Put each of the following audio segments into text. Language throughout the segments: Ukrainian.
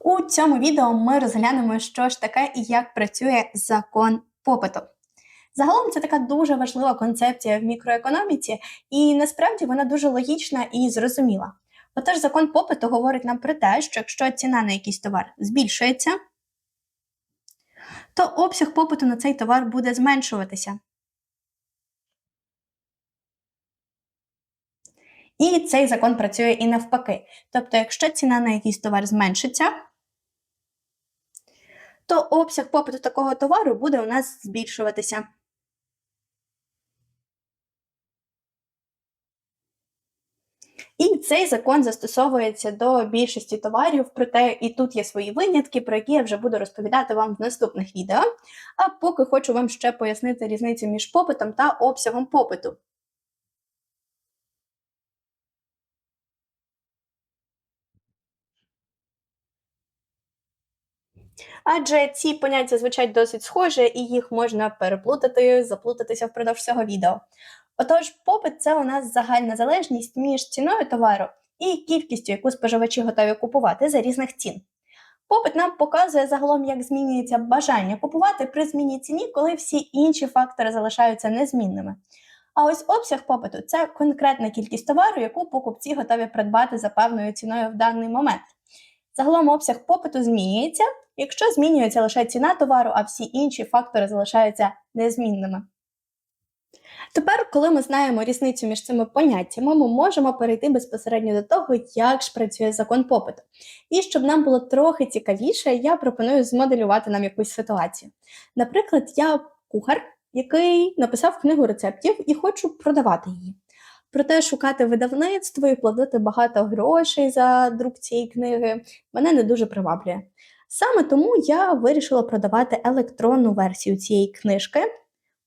У цьому відео ми розглянемо, що ж таке і як працює закон попиту. Загалом це така дуже важлива концепція в мікроекономіці, і насправді вона дуже логічна і зрозуміла. Отож, закон попиту говорить нам про те, що якщо ціна на якийсь товар збільшується, то обсяг попиту на цей товар буде зменшуватися. І цей закон працює і навпаки. Тобто, якщо ціна на якийсь товар зменшиться, то обсяг попиту такого товару буде у нас збільшуватися. І цей закон застосовується до більшості товарів, проте і тут є свої винятки, про які я вже буду розповідати вам в наступних відео. А поки хочу вам ще пояснити різницю між попитом та обсягом попиту. Адже ці поняття звучать досить схоже, і їх можна переплутати, заплутатися впродовж всього відео. Отож, попит це у нас загальна залежність між ціною товару і кількістю, яку споживачі готові купувати за різних цін. Попит нам показує загалом, як змінюється бажання купувати при зміні ціні, коли всі інші фактори залишаються незмінними. А ось обсяг попиту це конкретна кількість товару, яку покупці готові придбати за певною ціною в даний момент. Загалом обсяг попиту змінюється, якщо змінюється лише ціна товару, а всі інші фактори залишаються незмінними. Тепер, коли ми знаємо різницю між цими поняттями, ми можемо перейти безпосередньо до того, як ж працює закон попиту. І щоб нам було трохи цікавіше, я пропоную змоделювати нам якусь ситуацію. Наприклад, я кухар, який написав книгу рецептів і хочу продавати її. Проте шукати видавництво і платити багато грошей за друк цієї книги мене не дуже приваблює. Саме тому я вирішила продавати електронну версію цієї книжки.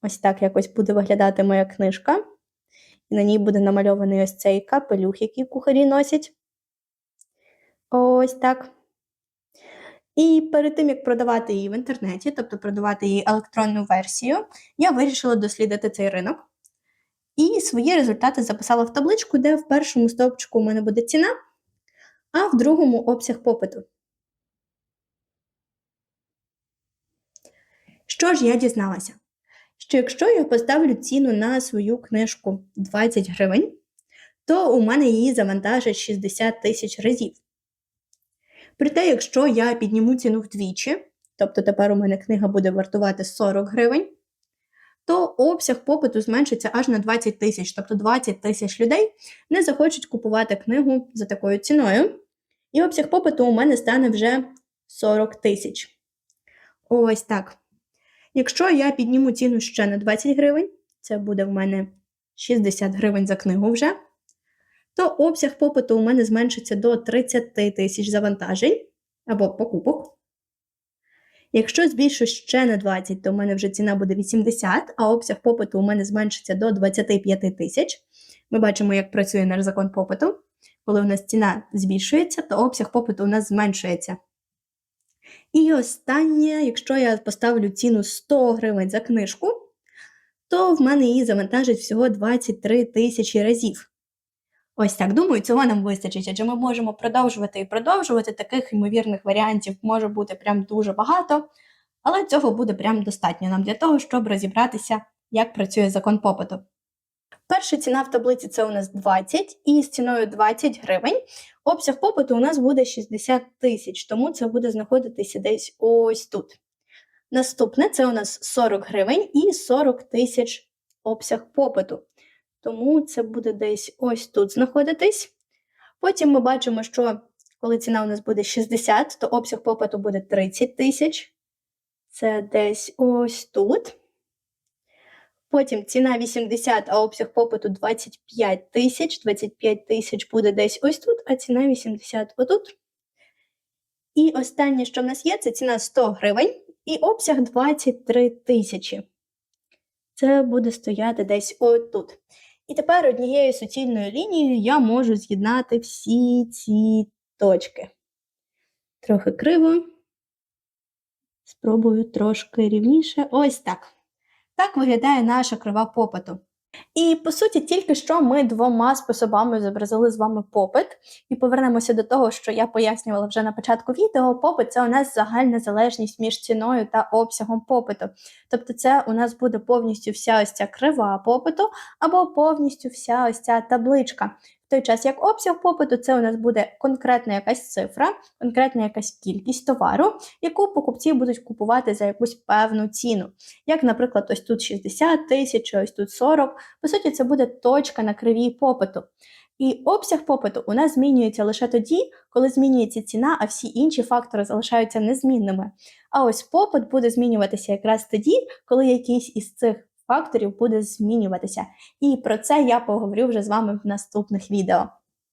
Ось так якось буде виглядати моя книжка. І на ній буде намальований ось цей капелюх, який кухарі носять. Ось так. І перед тим, як продавати її в інтернеті, тобто продавати її електронну версію, я вирішила дослідити цей ринок. І свої результати записала в табличку, де в першому стовпчику у мене буде ціна, а в другому обсяг попиту. Що ж я дізналася? Що якщо я поставлю ціну на свою книжку 20 гривень, то у мене її завантажать 60 тисяч разів. Проте, якщо я підніму ціну вдвічі, тобто тепер у мене книга буде вартувати 40 гривень, то обсяг попиту зменшиться аж на 20 тисяч, тобто 20 тисяч людей не захочуть купувати книгу за такою ціною. І обсяг попиту у мене стане вже 40 тисяч. Ось так. Якщо я підніму ціну ще на 20 гривень, це буде в мене 60 гривень за книгу вже, то обсяг попиту у мене зменшиться до 30 тисяч завантажень або покупок. Якщо збільшу ще на 20, то у мене вже ціна буде 80, а обсяг попиту у мене зменшиться до 25 тисяч. Ми бачимо, як працює наш закон попиту. Коли у нас ціна збільшується, то обсяг попиту у нас зменшується. І останнє, якщо я поставлю ціну 100 гривень за книжку, то в мене її завантажить всього 23 тисячі разів. Ось так, думаю, цього нам вистачить, адже ми можемо продовжувати і продовжувати. Таких ймовірних варіантів може бути прям дуже багато, але цього буде прям достатньо нам для того, щоб розібратися, як працює закон попиту. Перша ціна в таблиці це у нас 20, і з ціною 20 гривень обсяг попиту у нас буде 60 тисяч, тому це буде знаходитися десь ось тут. Наступне це у нас 40 гривень і 40 тисяч обсяг попиту. Тому це буде десь ось тут знаходитись. Потім ми бачимо, що коли ціна у нас буде 60, то обсяг попиту буде 30 тисяч. Це десь ось тут. Потім ціна 80, а обсяг попиту 25 тисяч. 25 тисяч буде десь ось тут, а ціна 80 отут. І останнє, що в нас є, це ціна 100 гривень і обсяг 23 тисячі. Це буде стояти десь отут. І тепер однією суцільною лінією я можу з'єднати всі ці точки. Трохи криво. Спробую трошки рівніше. Ось так. Так виглядає наша крива попиту. І по суті, тільки що ми двома способами зобразили з вами попит. І повернемося до того, що я пояснювала вже на початку відео. Попит це у нас загальна залежність між ціною та обсягом попиту. Тобто, це у нас буде повністю вся ось ця крива попиту, або повністю вся ось ця табличка. Той час як обсяг попиту, це у нас буде конкретна якась цифра, конкретна якась кількість товару, яку покупці будуть купувати за якусь певну ціну. Як, наприклад, ось тут 60 тисяч, ось тут 40. По суті, це буде точка на кривій попиту. І обсяг попиту у нас змінюється лише тоді, коли змінюється ціна, а всі інші фактори залишаються незмінними. А ось попит буде змінюватися якраз тоді, коли якийсь із цих факторів буде змінюватися. І про це я поговорю вже з вами в наступних відео.